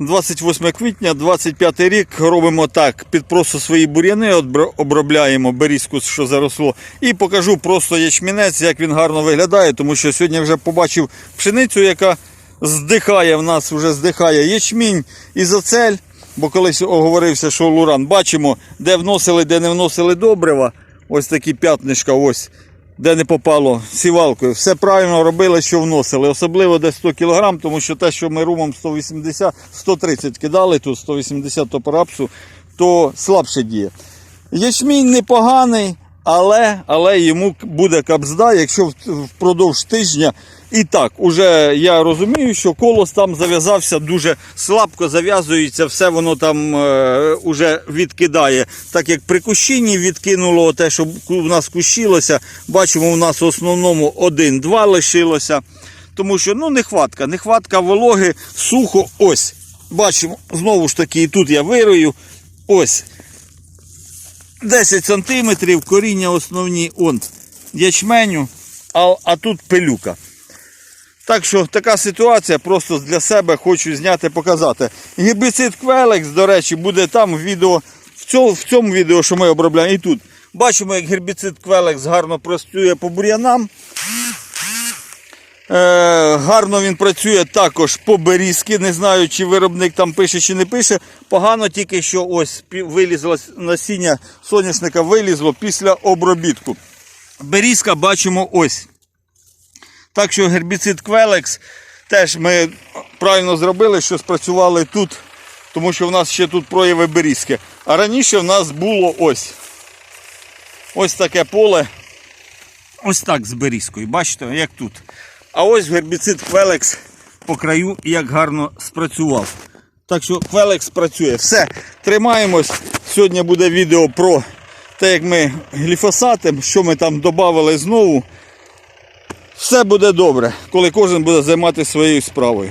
28 квітня, 25 рік. Робимо так. Під свої бур'яни обробляємо берізку, що заросло. І покажу просто ячмінець, як він гарно виглядає, тому що сьогодні вже побачив пшеницю, яка здихає в нас, вже здихає ячмінь і зацель. Бо колись оговорився, що луран. Бачимо, де вносили, де не вносили добрива. Ось такі п'ятнишка, ось де не попало сівалкою. Все правильно робили, що вносили. Особливо десь 100 кг, тому що те, що ми румом 180, 130 кидали, тут 180 топорапсу, то слабше діє. Ячмінь непоганий, але, але йому буде капзда, якщо впродовж тижня. І так, уже я розумію, що колос там зав'язався дуже слабко, зав'язується, все воно там е, уже відкидає. Так як при кущінні відкинуло те, що у нас кущилося, бачимо, у нас в основному один-два лишилося. Тому що ну, нехватка, нехватка вологи, сухо, ось. Бачимо, знову ж таки, і тут я вирою. Ось 10 сантиметрів, коріння основні он ячменю, а, а тут пилюка. Так що така ситуація, просто для себе хочу зняти, показати. Гербіцид Квелекс, до речі, буде там в відео, в цьому, в цьому відео, що ми обробляємо, і тут. Бачимо, як гербіцид Квелекс гарно працює по бур'янам. Е, гарно він працює також по берізки. Не знаю, чи виробник там пише, чи не пише. Погано тільки що ось вилізло насіння соняшника вилізло після обробітку. Берізка бачимо ось. Так що гербіцид Квелекс теж ми правильно зробили, що спрацювали тут, тому що в нас ще тут прояви берізки. А раніше в нас було ось. Ось таке поле. Ось так з берізкою. Бачите, як тут. А ось гербіцид Квелекс по краю як гарно спрацював. Так що Квелекс працює. Все, тримаємось. Сьогодні буде відео про те, як ми гліфосатим, що ми там додали знову. Все буде добре, коли кожен буде займатися своєю справою.